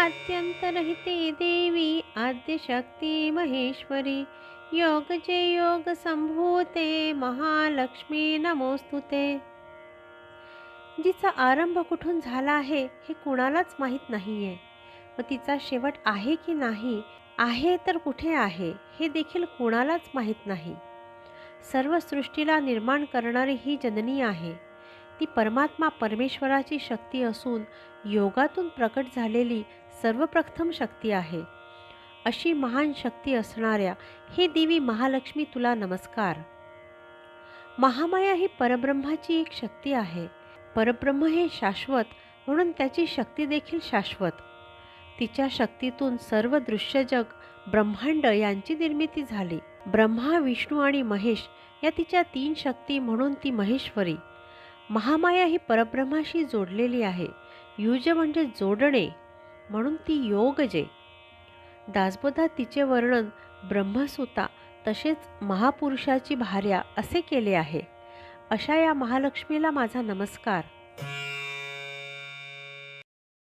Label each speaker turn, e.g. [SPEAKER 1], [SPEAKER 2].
[SPEAKER 1] अंतरहिते देवी आद्यशक्ती महेश्वरी योग जे योग संभूते महालक्ष्मी नमोस्तुते. जिचा आरंभ कुठून झाला आहे हे कुणालाच माहीत नाही आहे व तिचा शेवट आहे की नाही आहे तर कुठे आहे हे देखील कुणालाच माहीत नाही. सर्व सृष्टीला निर्माण करणारी ही जननी आहे. ती परमात्मा परमेश्वराची शक्ती असून योगातून प्रकट झालेली सर्वप्रथम शक्ती आहे. अशी महान शक्ती असणाऱ्या हे देवी महालक्ष्मी तुला नमस्कार. महामाया ही परब्रह्माची एक शक्ती आहे. परब्रह्म हे शाश्वत म्हणून त्याची शक्ती देखील शाश्वत. तिच्या शक्तीतून सर्व दृश्य जग ब्रह्मांड यांची निर्मिती झाली. ब्रह्मा विष्णू आणि महेश या तिच्या तीन शक्ती म्हणून ती महेश्वरी. महामाया ही परब्रह्माशी जोडलेली आहे. युज म्हणजे जोडणे म्हणून ती योगजे दासबोधात तिचे वर्णन ब्रह्मसुता तसेच महापुरुषाची भार्या असे केले आहे. अशा या महालक्ष्मीला माझा नमस्कार.